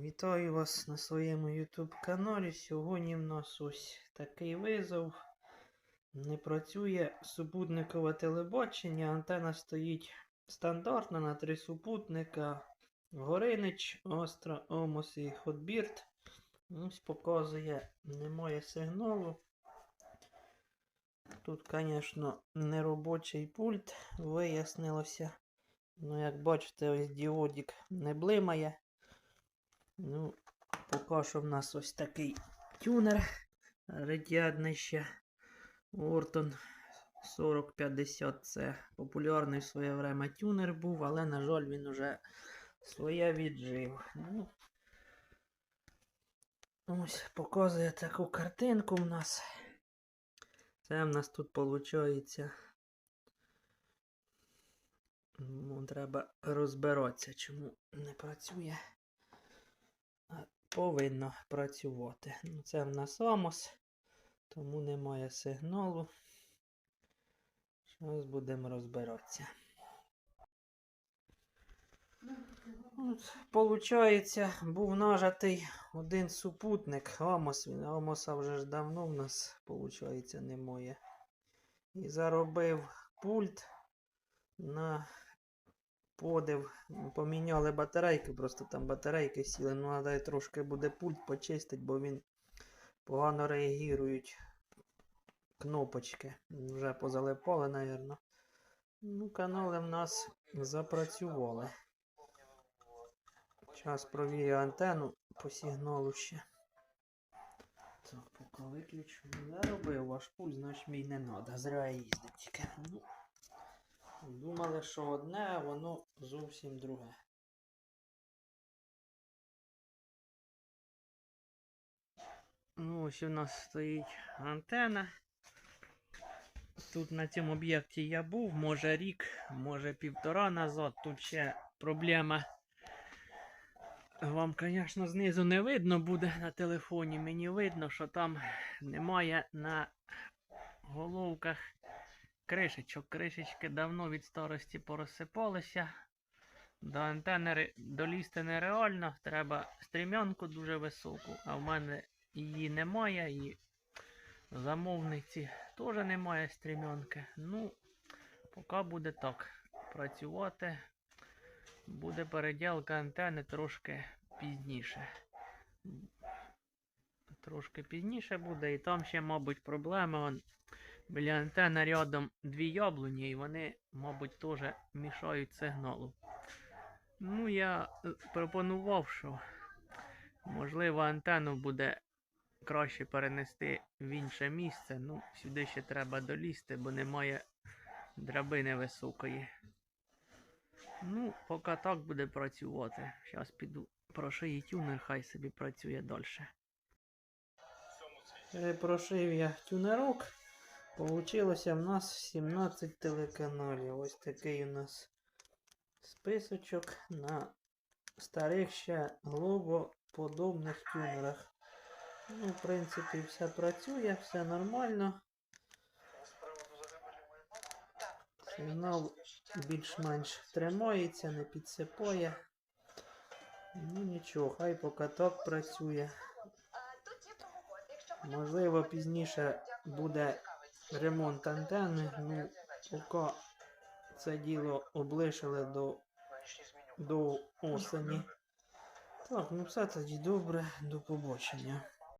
Вітаю вас на своєму YouTube каналі. Сьогодні в нас ось такий визов. Не працює супутникове телебачення. Антена стоїть стандартна на три супутника. Горинич, Остра, Омос і Хотбірд. Ось показує, немає сигналу. Тут, звісно, не робочий пульт, вияснилося. Ну, як бачите, ось діодик не блимає. Ну, поки що в нас ось такий тюнер радіадний ще. Ортон 4050 це популярний в своє время тюнер був, але, на жаль, він уже своє віджив. Ну, ось показує таку картинку в нас. Це в нас тут виходить. Ну, треба розбиратися, чому не працює. Повинно працювати. Ну, це в нас Амос, тому немає сигналу. Зараз будемо розбиратися. От, Получається, був нажатий один супутник. Амос. Він Амоса вже ж давно в нас, получається, немає. І заробив пульт на подив. Поміняли батарейки, просто там батарейки сіли. Ну, треба трошки буде пульт почистити, бо він погано реагують кнопочки. Вже позалипали, напевно. Ну, канали в нас запрацювали. Зараз провірю антенну по сигналу ще. Так, поки виключу. Не робив ваш пульт, значить мій не треба. Зря їздить тільки. Ну, Думали, що одне, а воно зовсім друге. Ну, ось у нас стоїть антена. Тут на цьому об'єкті я був, може рік, може півтора назад. Тут ще проблема. Вам, звісно, знизу не видно буде на телефоні. Мені видно, що там немає на головках кришечок. Кришечки давно від старості порозсипалися. До антени долізти нереально. Треба стрімянку дуже високу, а в мене її немає. І замовниці теж немає стрімянки. Ну, поки буде так працювати. Буде переділка антени трошки пізніше. Трошки пізніше буде, і там ще, мабуть, проблема. Біля антени рядом дві яблуні, і вони, мабуть, теж мішають сигналу. Ну, я е, пропонував, що можливо антенну буде краще перенести в інше місце. Ну, сюди ще треба долізти, бо немає драбини високої. Ну, поки так буде працювати. Зараз піду прошию тюнер, хай собі працює далі. Прошив я тюнерок. Получилося в нас 17 телеканалів. Ось такий у нас списочок на старих ще глобоподобних тюнерах. Ну, в принципі, все працює, все нормально. Сигнал більш-менш тримається, не підсипає. Ну нічого, хай поки так працює. Можливо, пізніше буде ремонт антенни. Ну, поки це діло облишили до, до осені. Так, ну все тоді добре, до побачення.